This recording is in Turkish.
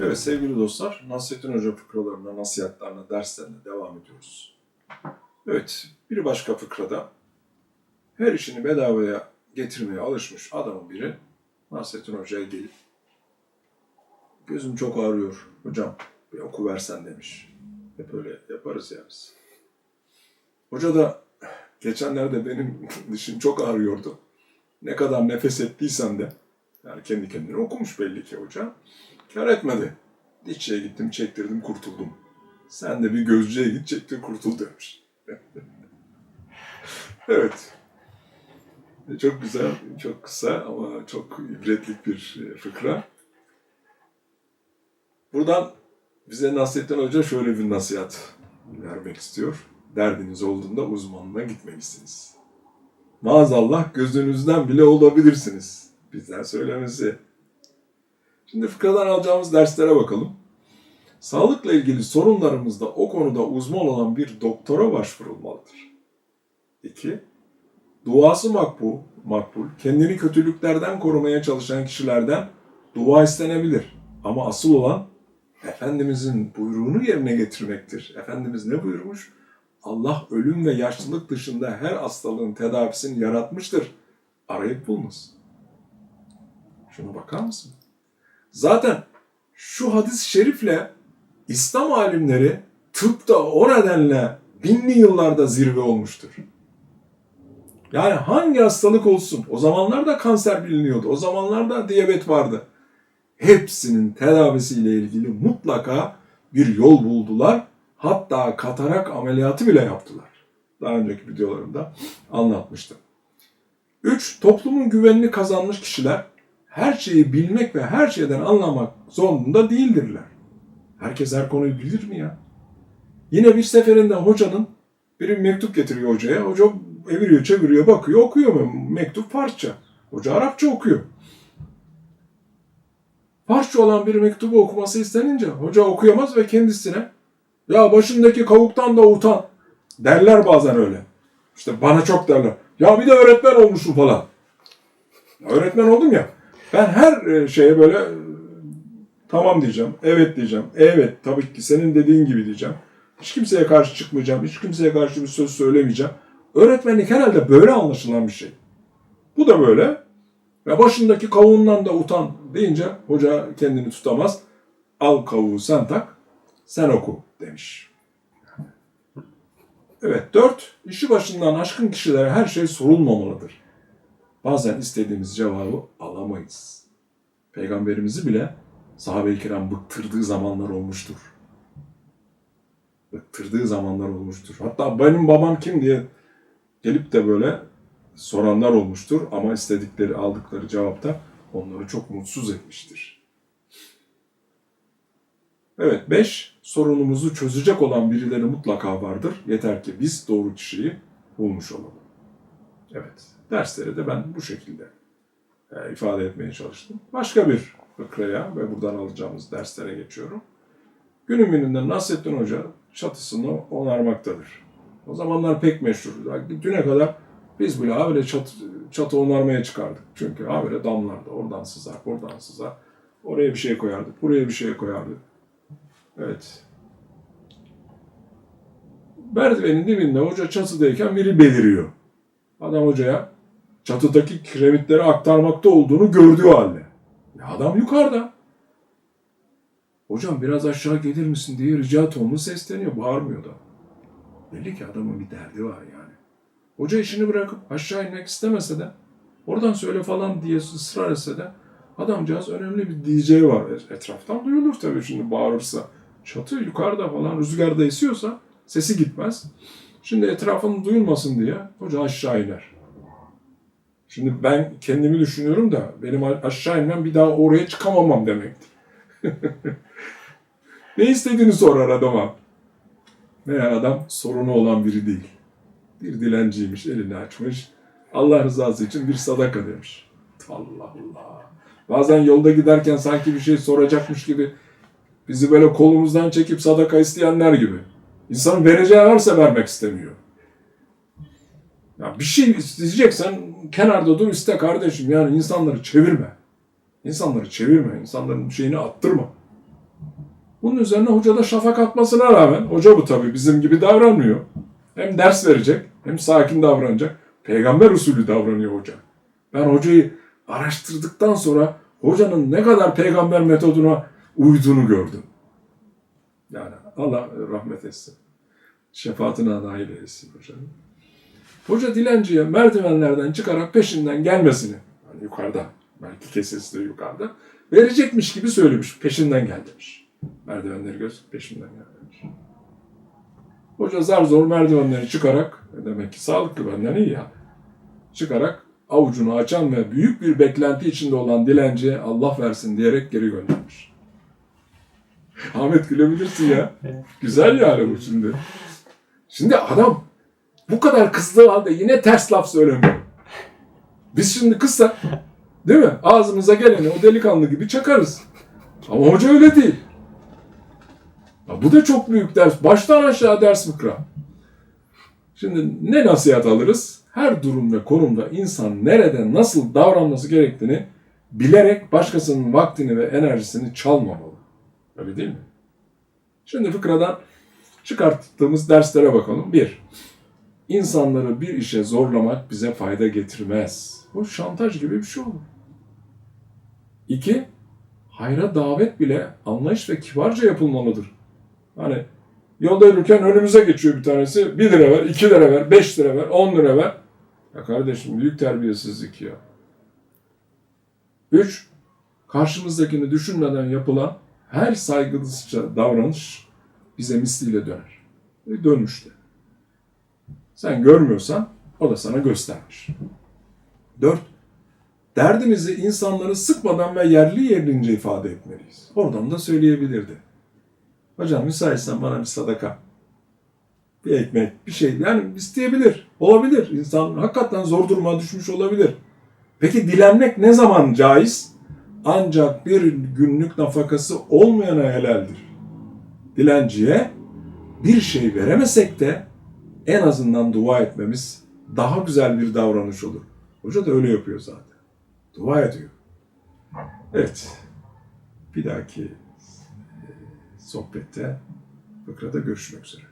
Evet sevgili dostlar, Nasrettin Hoca fıkralarına, nasihatlerine, derslerine devam ediyoruz. Evet, bir başka fıkrada her işini bedavaya getirmeye alışmış adamın biri Nasrettin Hoca'ya gelip gözüm çok ağrıyor hocam bir oku versen demiş. Hep öyle yaparız ya biz. Hoca da geçenlerde benim dişim çok ağrıyordu. Ne kadar nefes ettiysem de yani kendi kendine okumuş belli ki hoca. Kar etmedi. Dişçiye gittim, çektirdim, kurtuldum. Sen de bir gözcüye git, çektir, kurtul demiş. evet. Çok güzel, çok kısa ama çok ibretlik bir e, fıkra. Buradan bize Nasrettin Hoca şöyle bir nasihat vermek istiyor. Derdiniz olduğunda uzmanına gitmelisiniz. Maazallah gözünüzden bile olabilirsiniz. Bizden söylemesi. Şimdi fıkradan alacağımız derslere bakalım. Sağlıkla ilgili sorunlarımızda o konuda uzman olan bir doktora başvurulmalıdır. 2. Duası makbul, makbul, kendini kötülüklerden korumaya çalışan kişilerden dua istenebilir. Ama asıl olan Efendimizin buyruğunu yerine getirmektir. Efendimiz ne buyurmuş? Allah ölüm ve yaşlılık dışında her hastalığın tedavisini yaratmıştır. Arayıp bulunuz. Şuna bakar mısın? Zaten şu hadis-i şerifle İslam alimleri tıpta o nedenle binli yıllarda zirve olmuştur. Yani hangi hastalık olsun, o zamanlarda kanser biliniyordu, o zamanlarda diyabet vardı. Hepsinin tedavisiyle ilgili mutlaka bir yol buldular. Hatta katarak ameliyatı bile yaptılar. Daha önceki videolarımda anlatmıştım. 3. Toplumun güvenini kazanmış kişiler her şeyi bilmek ve her şeyden anlamak zorunda değildirler. Herkes her konuyu bilir mi ya? Yine bir seferinde hocanın biri bir mektup getiriyor hocaya. Hoca eviriyor, çeviriyor, bakıyor, okuyor mu? Mektup Farsça. Hoca Arapça okuyor. Farsça olan bir mektubu okuması istenince hoca okuyamaz ve kendisine ya başındaki kavuktan da utan derler bazen öyle. İşte bana çok derler. Ya bir de öğretmen olmuşum falan. Öğretmen oldum ya. Ben her e, şeye böyle e, tamam diyeceğim, evet diyeceğim, evet tabii ki senin dediğin gibi diyeceğim. Hiç kimseye karşı çıkmayacağım, hiç kimseye karşı bir söz söylemeyeceğim. Öğretmenlik herhalde böyle anlaşılan bir şey. Bu da böyle. Ve başındaki kavuğundan da utan deyince hoca kendini tutamaz. Al kavuğu sen tak, sen oku demiş. Evet, dört, işi başından aşkın kişilere her şey sorulmamalıdır. Bazen istediğimiz cevabı alamayız. Peygamberimizi bile sahabe-i kiram bıktırdığı zamanlar olmuştur. Bıktırdığı zamanlar olmuştur. Hatta benim babam kim diye gelip de böyle soranlar olmuştur ama istedikleri aldıkları cevapta onları çok mutsuz etmiştir. Evet, beş, sorunumuzu çözecek olan birileri mutlaka vardır. Yeter ki biz doğru kişiyi bulmuş olalım. Evet, dersleri de ben bu şekilde e, ifade etmeye çalıştım. Başka bir fıkraya ve buradan alacağımız derslere geçiyorum. Günün birinde Nasrettin Hoca çatısını onarmaktadır. O zamanlar pek meşhur. Düne kadar biz bile habire çatı, çatı onarmaya çıkardık. Çünkü habire damlardı. Oradan sızar, oradan sızar. Oraya bir şey koyardık, buraya bir şey koyardık. Evet. Merdivenin dibinde hoca çatıdayken biri beliriyor. Adam hocaya çatıdaki kiremitleri aktarmakta olduğunu gördüğü halde. Ya adam yukarıda. Hocam biraz aşağı gelir misin diye rica tonlu sesleniyor. Bağırmıyor da. Belli ki adamın bir derdi var yani. Hoca işini bırakıp aşağı inmek istemese de oradan söyle falan diye ısrar etse de adamcağız önemli bir diyeceği var. Etraftan duyulur tabii şimdi bağırırsa. Çatı yukarıda falan rüzgarda esiyorsa sesi gitmez. Şimdi etrafının duyulmasın diye hoca aşağı iner. Şimdi ben kendimi düşünüyorum da benim aşağı inmem bir daha oraya çıkamamam demektir. ne istediğini sorar adama. Meğer adam sorunu olan biri değil. Bir dilenciymiş, elini açmış. Allah rızası için bir sadaka demiş. Allah Allah. Bazen yolda giderken sanki bir şey soracakmış gibi bizi böyle kolumuzdan çekip sadaka isteyenler gibi. İnsan vereceği varsa vermek istemiyor. Ya bir şey isteyeceksen kenarda dur iste kardeşim. Yani insanları çevirme. İnsanları çevirme. İnsanların şeyini attırma. Bunun üzerine hoca da şafak atmasına rağmen, hoca bu tabii bizim gibi davranmıyor. Hem ders verecek, hem sakin davranacak. Peygamber usulü davranıyor hoca. Ben hocayı araştırdıktan sonra hocanın ne kadar peygamber metoduna uyduğunu gördüm. Yani Allah rahmet etsin. Şefaatine nail etsin hocanın. Hoca dilenciye merdivenlerden çıkarak peşinden gelmesini, hani yukarıda, belki kesesi de yukarıda, verecekmiş gibi söylemiş. Peşinden gel demiş. Merdivenleri göz, peşinden gel demiş. Hoca zar zor merdivenleri çıkarak, demek ki sağlıklı benden iyi ya, çıkarak avucunu açan ve büyük bir beklenti içinde olan dilenciye Allah versin diyerek geri göndermiş. Ahmet gülebilirsin ya. Güzel yani bu şimdi. Şimdi adam bu kadar kızdığı halde yine ters laf söylemiyor. Biz şimdi kızsak değil mi? Ağzımıza geleni o delikanlı gibi çakarız. Ama hoca öyle değil. Ya bu da çok büyük ders. Baştan aşağı ders fıkra. Şimdi ne nasihat alırız? Her durum ve konumda insan nerede nasıl davranması gerektiğini bilerek başkasının vaktini ve enerjisini çalmamalı. Öyle değil mi? Şimdi fıkradan çıkarttığımız derslere bakalım. Bir, insanları bir işe zorlamak bize fayda getirmez. Bu şantaj gibi bir şey olur. İki, hayra davet bile anlayış ve kibarca yapılmalıdır. Hani yolda yürürken önümüze geçiyor bir tanesi. 1 lira ver, 2 lira ver, 5 lira ver, 10 lira ver. Ya kardeşim büyük terbiyesizlik ya. Üç, karşımızdakini düşünmeden yapılan her saygılısızca davranış bize misliyle döner. Ve dönmüştü. Sen görmüyorsan o da sana göstermiş. Dört, derdimizi insanları sıkmadan ve yerli yerince ifade etmeliyiz. Oradan da söyleyebilirdi. Hocam müsaitsen bana bir sadaka, bir ekmek, bir şey yani isteyebilir. Olabilir. İnsan hakikaten zor duruma düşmüş olabilir. Peki dilenmek ne zaman caiz? Ancak bir günlük nafakası olmayana helaldir. Dilenciye bir şey veremesek de en azından dua etmemiz daha güzel bir davranış olur. Hoca da öyle yapıyor zaten. Dua ediyor. Evet. Bir dahaki e, sohbette fıkrada görüşmek üzere.